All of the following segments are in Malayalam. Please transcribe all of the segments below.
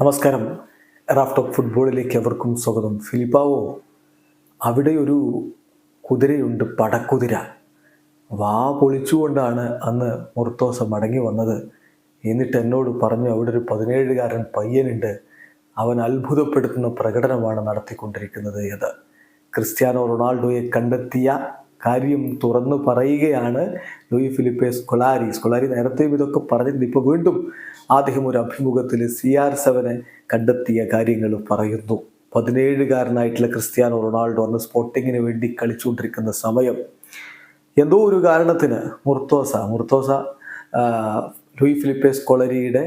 നമസ്കാരം. റാഫ് ടോപ്പ് ഫുട്ബോളിലേക്ക് എവർക്കും സ്വാഗതം. ഫിലിപ്പാവോ അവിടെ ഒരു കുതിരയുണ്ട് പടക്കുതിര. വാ പൊളിച്ചുകൊണ്ടാണ് അന്ന് മുർത്തോസ മടങ്ങി വന്നത്. എന്നിട്ട് എന്നോട് പറഞ്ഞു അവിടെ ഒരു പതിനേഴുകാരൻ പയ്യനുണ്ട്. അവൻ അത്ഭുതപ്പെടുത്തുന്ന പ്രകടനമാണ് നടത്തിക്കൊണ്ടിരിക്കുന്നത്. എന്ന് ക്രിസ്ത്യാനോ റൊണാൾഡോയെ കണ്ടെത്തിയ കാര്യം തുറന്നു പറയുകയാണ് ലൂയി ഫിലിപ്പെ സ്കൊളാരി. സ്കൊളാരി നേരത്തെയും ഇതൊക്കെ പറഞ്ഞിട്ടുണ്ട് ഇപ്പോൾ വീണ്ടും അദ്ദേഹം ഒരു അഭിമുഖത്തിൽ സി ആർ സെവനെ കണ്ടെത്തിയ കാര്യങ്ങൾ പറയുന്നു. പതിനേഴുകാരനായിട്ടുള്ള ക്രിസ്ത്യാനോ റൊണാൾഡോ അന്ന് സ്പോർട്ടിങ്ങിന് വേണ്ടി കളിച്ചുകൊണ്ടിരിക്കുന്ന സമയം. എന്തോ ഒരു കാരണത്തിന് മുർത്തോസ മുർത്തോസ ലൂയി ഫിലിപ്പെ സ്കൊളരിയുടെ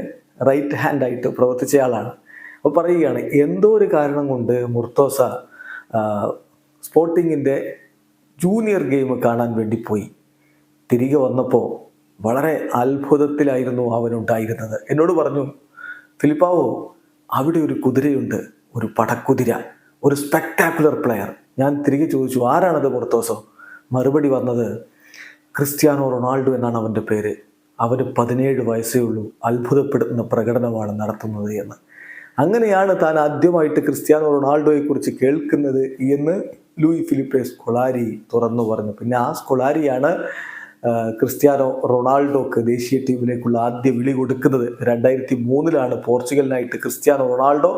റൈറ്റ് ഹാൻഡായിട്ട് പ്രവർത്തിച്ചയാളാണ് അപ്പോൾ പറയുകയാണ് എന്തോ ഒരു കാരണം കൊണ്ട് മുർത്തോസ സ്പോർട്ടിങ്ങിന്റെ ജൂനിയർ ഗെയിം കാണാൻ വേണ്ടി പോയി. തിരികെ വന്നപ്പോൾ വളരെ അത്ഭുതത്തിലായിരുന്നു അവനുണ്ടായിരുന്നത് എന്നോട് പറഞ്ഞു ഫിലിപ്പാവോ അവിടെ ഒരു കുതിരയുണ്ട് ഒരു പടക്കുതിര ഒരു സ്പെക്ടാക്കുലർ പ്ലെയർ ഞാൻ തിരികെ ചോദിച്ചു ആരാണത് പുറത്തോസോ? മറുപടി വന്നത് ക്രിസ്ത്യാനോ റൊണാൾഡോ എന്നാണ് അവന്റെ പേര്. അവന് പതിനേഴ് വയസ്സേ ഉള്ളൂ അത്ഭുതപ്പെടുത്തുന്ന പ്രകടനമാണ് നടത്തുന്നത് എന്ന്. അങ്ങനെയാണ് താൻ ആദ്യമായിട്ട് ക്രിസ്ത്യാനോ റൊണാൾഡോയെക്കുറിച്ച് കേൾക്കുന്നത് എന്ന് ലൂയി ഫിലിപ്പെ സ്കൊളാരി തുറന്നു പറഞ്ഞു. പിന്നെ ആ സ്കൊളാരിയാണ് ക്രിസ്ത്യാനോ റൊണാൾഡോക്ക് ദേശീയ ടീമിലേക്കുള്ള ആദ്യ വിളി കൊടുക്കുന്നത്. രണ്ടായിരത്തി മൂന്നിലാണ് പോർച്ചുഗലിനായിട്ട് ക്രിസ്ത്യാനോ റൊണാൾഡോ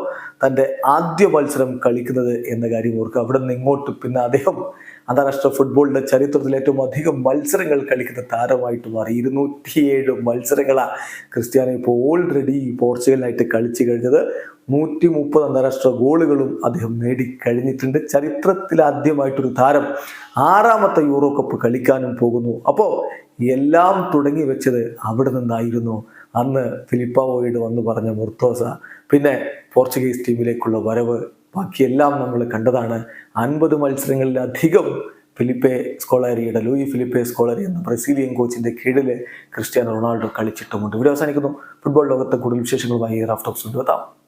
തന്റെ ആദ്യ മത്സരം കളിക്കുന്നത് എന്ന കാര്യം ഓർക്കുക. അവിടെ നിന്ന് ഇങ്ങോട്ട് പിന്നെ അദ്ദേഹം അന്താരാഷ്ട്ര ഫുട്ബോളിന്റെ ചരിത്രത്തിൽ ഏറ്റവും അധികം മത്സരങ്ങൾ കളിക്കുന്ന താരമായിട്ട് മാറി. ഇരുന്നൂറ്റിയേഴ് മത്സരങ്ങളാണ് ക്രിസ്ത്യാനോ ഇപ്പോൾ ഓൾറെഡി പോർച്ചുഗലിനായിട്ട് കളിച്ചു കഴിഞ്ഞത്. നൂറ്റി മുപ്പത് അന്താരാഷ്ട്ര ഗോളുകളും അദ്ദേഹം നേടിക്കഴിഞ്ഞിട്ടുണ്ട് ചരിത്രത്തിൽ ആദ്യമായിട്ടൊരു താരം ആറാമത്തെ യൂറോ കപ്പ് കളിക്കാനും പോകുന്നു. അപ്പോൾ എല്ലാം തുടങ്ങി വെച്ചത് അവിടെ നിന്നായിരുന്നു. അന്ന് ഫിലിപ്പാവോയിഡ് വന്ന് പറഞ്ഞ മുർത്തോസ. പിന്നെ പോർച്ചുഗീസ് ടീമിലേക്കുള്ള വരവ് ബാക്കിയെല്ലാം നമ്മൾ കണ്ടതാണ്. അൻപത് മത്സരങ്ങളിലധികം ഫിലിപ്പെ സ്കോളാരിയുടെ ലൂയി ഫിലിപ്പെ സ്കോളറി എന്ന ബ്രസീലിയൻ കോച്ചിന്റെ കീഴിൽ ക്രിസ്ത്യാനോ റൊണാൾഡോ കളിച്ചിട്ടുമുണ്ട്. ഇവിടെ അവസാനിക്കുന്നു. ഫുട്ബോൾ ലോകത്തെ കൂടുതൽ വിശേഷങ്ങളുമായി റാഫ്റ്റോക്സ് കൊണ്ടുവെത്താം